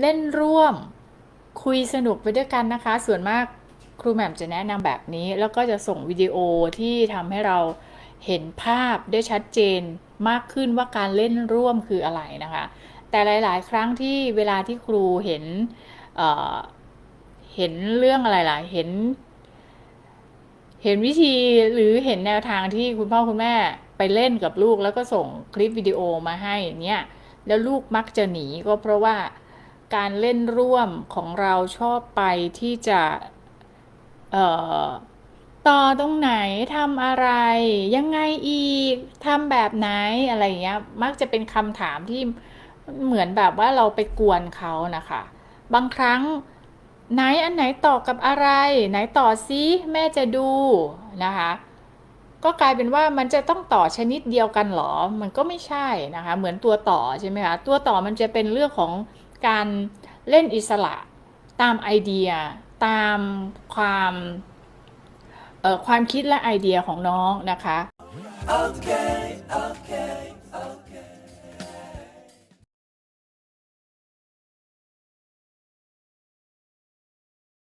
เล่นร่วม คุยสนุกไปด้วยกันนะคะ ส่วนมากครูแหม่มจะแนะนำแบบนี้ แล้วก็จะส่งวิดีโอที่ทำให้เราเห็นภาพได้ชัดเจนมากขึ้นว่าการเล่นร่วมคืออะไรนะคะ แต่หลาย ๆ ครั้งที่เวลาที่ครูเห็นเอ่อเห็นเรื่องอะไรล่ะ เห็น เห็นวิธีหรือเห็นแนวทางที่คุณพ่อคุณแม่ไปเล่นกับลูกแล้วก็ส่งคลิปวิดีโอมาให้เนี่ยแล้วลูกมักจะหนีก็เพราะว่า การเล่นร่วมของเราชอบไปที่จะเอ่อต่อตรงไหนทำอะไร ยังไงอีกทำแบบไหนอะไรเงี้ยมักจะเป็นคำถามที่เหมือนแบบว่าเราไปกวนเขานะคะ บางครั้งไหนอันไหนต่อกับอะไร ไหนต่อซิแม่จะดูนะคะก็กลายเป็นว่ามันจะต้องต่อชนิดเดียวกันเหรอ มันก็ไม่ใช่นะคะ เหมือนตัวต่อใช่ไหมคะ ตัวต่อมันจะเป็นเรื่องของ การเล่นอิสระตามไอเดีย ตามความความคิดและไอเดียของน้องนะคะ Okay, okay.